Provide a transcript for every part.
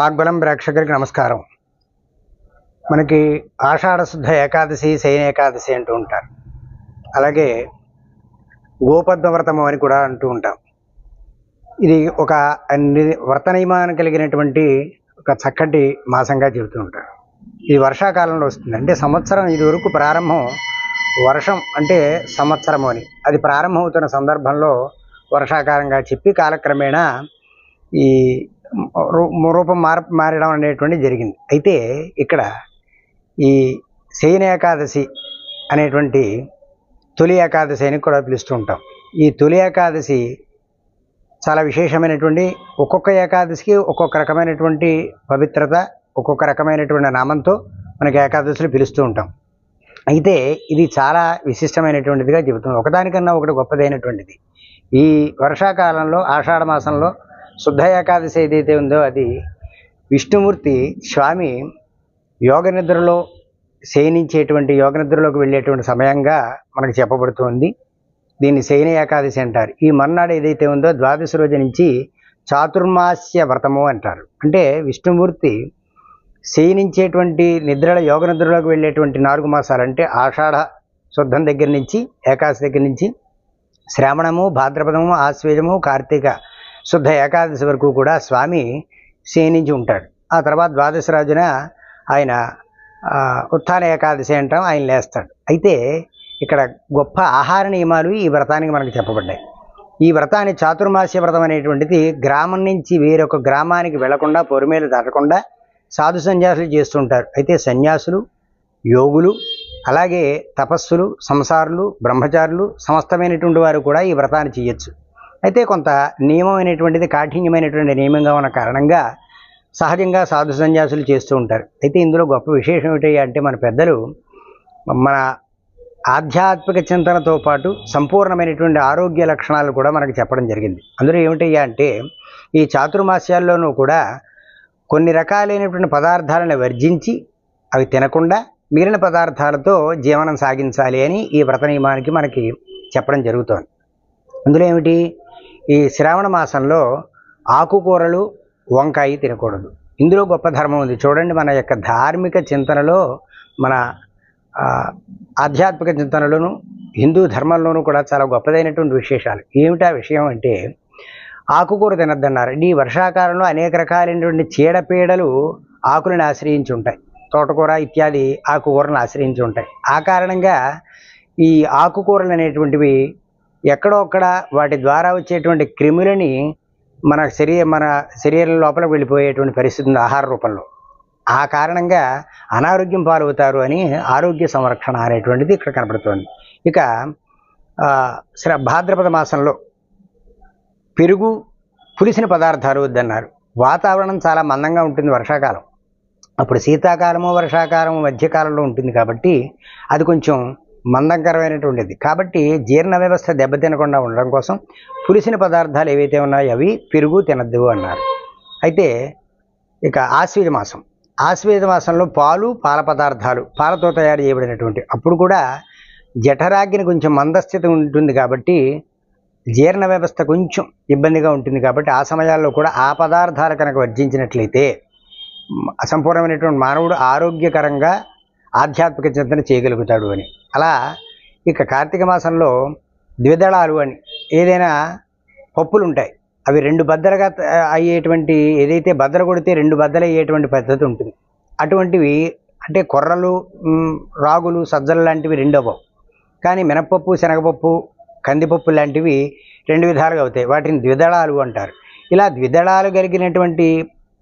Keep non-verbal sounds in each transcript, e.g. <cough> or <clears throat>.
వాగ్బలం ప్రేక్షకులకి నమస్కారం. మనకి ఆషాఢశుద్ధ ఏకాదశి శయన ఏకాదశి అంటూ ఉంటారు. అలాగే గోపద్మవ్రతము అని కూడా అంటూ ఉంటాం. ఇది ఒక వ్రత నియమాన్ని కలిగినటువంటి ఒక చక్కటి మాసంగా చెబుతూ ఉంటారు. ఇది వర్షాకాలంలో వస్తుంది. అంటే సంవత్సరం ఇది వరకు ప్రారంభం వర్షం అంటే సంవత్సరము అని. అది ప్రారంభమవుతున్న సందర్భంలో వర్షాకాలంగా చెప్పి కాలక్రమేణా ఈ రూపం మార మారడం అనేటువంటి జరిగింది. అయితే ఇక్కడ ఈ శయన ఏకాదశి అనేటువంటి తొలి ఏకాదశి అని కూడా పిలుస్తూ ఉంటాం. ఈ తొలి ఏకాదశి చాలా విశేషమైనటువంటి ఒక్కొక్క ఏకాదశికి ఒక్కొక్క రకమైనటువంటి పవిత్రత ఒక్కొక్క రకమైనటువంటి నామంతో మనకి ఏకాదశులు పిలుస్తూ ఉంటాం. అయితే ఇది చాలా విశిష్టమైనటువంటిదిగా చెబుతుంది ఒకదానికన్నా ఒకటి గొప్పదైనటువంటిది. ఈ వర్షాకాలంలో ఆషాఢ మాసంలో శుద్ధ ఏకాదశి ఏదైతే ఉందో అది విష్ణుమూర్తి స్వామి యోగ నిద్రలో శయనించేటువంటి యోగ నిద్రలోకి వెళ్ళేటువంటి సమయంగా మనకు చెప్పబడుతుంది దీన్ని శయన ఏకాదశి అంటారు. ఈ మర్నాడు ఏదైతే ఉందో ద్వాదశ రోజు నుంచి చాతుర్మాస్య వ్రతము అంటారు. అంటే విష్ణుమూర్తి శయనించేటువంటి నిద్రల యోగ నిద్రలోకి వెళ్ళేటువంటి నాలుగు మాసాలు అంటే ఆషాఢ శుద్ధం దగ్గర నుంచి ఏకాదశి దగ్గర నుంచి శ్రావణము భాద్రపదము ఆశ్వేజము కార్తీక శుద్ధ ఏకాదశి వరకు కూడా స్వామి శయనించి ఉంటాడు. ఆ తర్వాత ద్వాదశి రోజున ఆయన ఉత్థాన ఏకాదశి అంటాం ఆయన లేస్తాడు. అయితే ఇక్కడ గొప్ప ఆహార నియమాలు ఈ వ్రతానికి మనకు చెప్పబడ్డాయి. ఈ వ్రతాన్ని చాతుర్మాస్య వ్రతం అనేటువంటిది గ్రామం నుంచి వేరొక గ్రామానికి వెళ్ళకుండా పొరిమేలు దాటకుండా సాధు సన్యాసులు చేస్తుంటారు అయితే సన్యాసులు యోగులు అలాగే తపస్సులు సంసారులు బ్రహ్మచారులు సమస్తమైనటువంటి వారు కూడా ఈ వ్రతాన్ని చేయొచ్చు. అయితే కొంత నియమమైనటువంటిది కాఠిన్యమైనటువంటి నియమంగా ఉన్న కారణంగా సహజంగా సాధు సన్యాసులు చేస్తూ ఉంటారు. అయితే ఇందులో గొప్ప విశేషం ఏమిటి అంటే మన పెద్దలు మన ఆధ్యాత్మిక చింతనతో పాటు సంపూర్ణమైనటువంటి ఆరోగ్య లక్షణాలు కూడా మనకు చెప్పడం జరిగింది. అందులో ఏమిటయ్యా అంటే ఈ చాతుర్మాస్యాల్లోనూ కూడా కొన్ని రకాలైనటువంటి పదార్థాలను వర్జించి అవి తినకుండా మిగిలిన పదార్థాలతో జీవనం సాగించాలి అని ఈ వ్రత నియమానికి మనకి చెప్పడం జరుగుతోంది. అందులో ఏమిటి? ఈ శ్రావణ మాసంలో ఆకుకూరలు వంకాయ తినకూడదు. ఇందులో గొప్ప ధర్మం ఉంది. చూడండి మన యొక్క ధార్మిక చింతనలో మన ఆధ్యాత్మిక చింతనలోను హిందూ ధర్మంలోనూ కూడా చాలా గొప్పదైనటువంటి విశేషాలు. ఏమిటా విషయం అంటే ఆకుకూర తినద్దన్నారు. ఈ వర్షాకాలంలో అనేక రకాలైనటువంటి చీడపీడలు ఆకులను ఆశ్రయించి ఉంటాయి తోటకూర ఇత్యాది ఆకుకూరలను ఆశ్రయించి ఉంటాయి ఆ కారణంగా ఈ ఆకుకూరలు అనేటువంటివి ఎక్కడోక్కడ వాటి ద్వారా వచ్చేటువంటి క్రిములని మన శరీర మన శరీరం లోపల వెళ్ళిపోయేటువంటి పరిస్థితి ఉంది ఆహార రూపంలో. ఆ కారణంగా అనారోగ్యం పాలవుతారు అని ఆరోగ్య సంరక్షణ అనేటువంటిది ఇక్కడ కనపడుతోంది. ఇక శ్ర భాద్రపద మాసంలో పెరుగు పులిసిన పదార్థాలు వద్దన్నారు. వాతావరణం చాలా మందంగా ఉంటుంది వర్షాకాలం. అప్పుడు శీతాకాలము వర్షాకాలము మధ్యకాలంలో ఉంటుంది కాబట్టి అది కొంచెం మందంకరమైనటువంటిది. కాబట్టి జీర్ణ వ్యవస్థ దెబ్బతినకుండా ఉండడం కోసం పులిసిన పదార్థాలు ఏవైతే ఉన్నాయో అవి పెరుగు తినద్దు అన్నారు. అయితే ఇక ఆశ్వేజ మాసం. ఆశ్వేజ మాసంలో పాలు పాల పదార్థాలు పాలతో తయారు చేయబడినటువంటి అప్పుడు కూడా జఠరాగ్ని కొంచెం మందస్థితి ఉంటుంది కాబట్టి జీర్ణ వ్యవస్థ కొంచెం ఇబ్బందిగా ఉంటుంది కాబట్టి ఆ సమయాల్లో కూడా ఆ పదార్థాలు కనుక వర్జించినట్లయితే అసంపూర్ణమైనటువంటి మానవుడు ఆరోగ్యకరంగా ఆధ్యాత్మిక చింతన చేయగలుగుతాడు అని. అలా ఇక కార్తీక మాసంలో ద్విదళాలు అని ఏదైనా పప్పులు ఉంటాయి. అవి రెండు బద్దలుగా అయ్యేటువంటి ఏదైతే బద్దలు కొడితే రెండు బద్దలు అయ్యేటువంటి పద్ధతి ఉంటుంది. అటువంటివి అంటే కొర్రలు రాగులు సజ్జలు లాంటివి రెండవ కానీ మినపప్పు శనగపప్పు కందిపప్పు లాంటివి రెండు విధాలుగా అవుతాయి. వాటిని ద్విదళాలు అంటారు. ఇలా ద్విదళాలు కలిగినటువంటి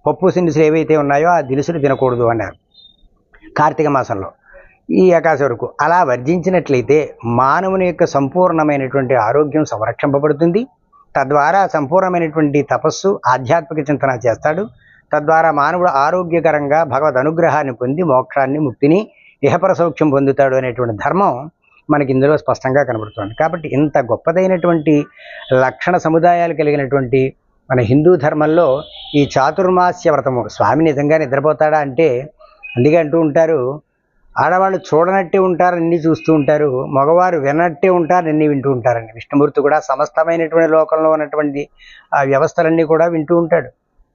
పప్పు దినుసులు ఏవైతే ఉన్నాయో ఆ దినుసులు తినకూడదు అన్నారు. కార్తీక మాసంలో. ఈ ఏకాశి వరకు. అలా వర్జించినట్లయితే మానవుని యొక్క సంపూర్ణమైనటువంటి ఆరోగ్యం సంరక్షింపబడుతుంది. తద్వారా సంపూర్ణమైనటువంటి తపస్సు ఆధ్యాత్మిక చింతన చేస్తాడు. తద్వారా మానవుడు ఆరోగ్యకరంగా భగవద్ అనుగ్రహాన్ని పొంది మోక్షాన్ని ముక్తిని ఇహపర సౌఖ్యం పొందుతాడు అనేటువంటి ధర్మం మనకి ఇందులో స్పష్టంగా కనబడుతుంది. కాబట్టి ఇంత గొప్పదైనటువంటి లక్షణ సముదాయాలు కలిగినటువంటి మన హిందూ ధర్మంలో ఈ చాతుర్మాస్య వ్రతము స్వామి నిజంగా నిద్రపోతాడా అంటే అందుకే అంటూ ఉంటారు ఆడవాళ్ళు చూడనట్టే ఉంటారు అన్నీ చూస్తూ ఉంటారు. మగవారు వినట్టే ఉంటారు అన్నీ వింటూ ఉంటారండి. విష్ణుమూర్తి కూడా సమస్తమైనటువంటి లోకంలో ఉన్నటువంటి ఆ వ్యవస్థలన్నీ కూడా వింటూ ఉంటాడు.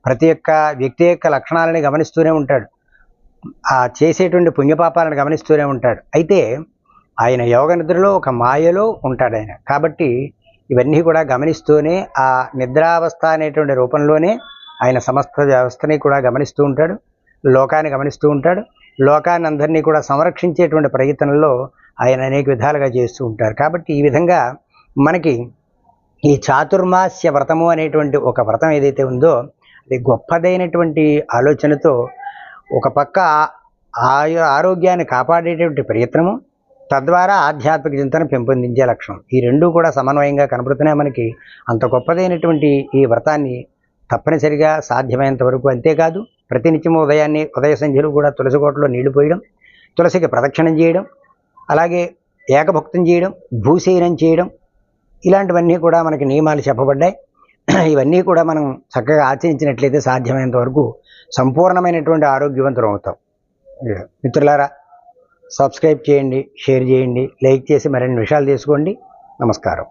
ప్రతి ఒక్క వ్యక్తి యొక్క లక్షణాలని గమనిస్తూనే ఉంటాడు. ఆ చేసేటువంటి పుణ్యపాపాలను గమనిస్తూనే ఉంటాడు. అయితే ఆయన యోగ నిద్రలో ఒక మాయలో ఉంటాడు ఆయన. కాబట్టి ఇవన్నీ కూడా గమనిస్తూనే ఆ నిద్రావస్థ అనేటువంటి రూపంలోనే ఆయన సమస్త వ్యవస్థని కూడా గమనిస్తూ ఉంటాడు. లోకాన్ని గమనిస్తూ ఉంటాడు. లోకాన్ని కూడా సంరక్షించేటువంటి ప్రయత్నంలో ఆయన అనేక విధాలుగా చేస్తూ ఉంటారు. కాబట్టి ఈ విధంగా మనకి ఈ చాతుర్మాస్య వ్రతము అనేటువంటి ఒక వ్రతం ఏదైతే ఉందో అది గొప్పదైనటువంటి ఆలోచనతో ఒక పక్క ఆయు ఆరోగ్యాన్ని కాపాడేటువంటి ప్రయత్నము తద్వారా ఆధ్యాత్మిక చింతన పెంపొందించే లక్ష్యం. ఈ రెండూ కూడా సమన్వయంగా కనబడుతున్నాయి మనకి. అంత గొప్పదైనటువంటి ఈ వ్రతాన్ని తప్పనిసరిగా సాధ్యమైనంత వరకు అంతేకాదు ప్రతినిత్యం ఉదయాన్నే ఉదయ సంధ్యలు కూడా తులసి కోటలో నీళ్ళు పోయడం తులసికి ప్రదక్షిణం చేయడం అలాగే ఏకభక్తం చేయడం భూసేనం చేయడం ఇలాంటివన్నీ కూడా మనకి నియమాలు చెప్పబడ్డాయి. <clears throat> ఇవన్నీ కూడా మనం చక్కగా ఆచరించినట్లయితే సాధ్యమైనంత వరకు సంపూర్ణమైనటువంటి ఆరోగ్యవంతులు అవుతాం. మిత్రులారా సబ్స్క్రైబ్ చేయండి షేర్ చేయండి లైక్ చేసి మరిన్ని విషయాలు తీసుకోండి నమస్కారం.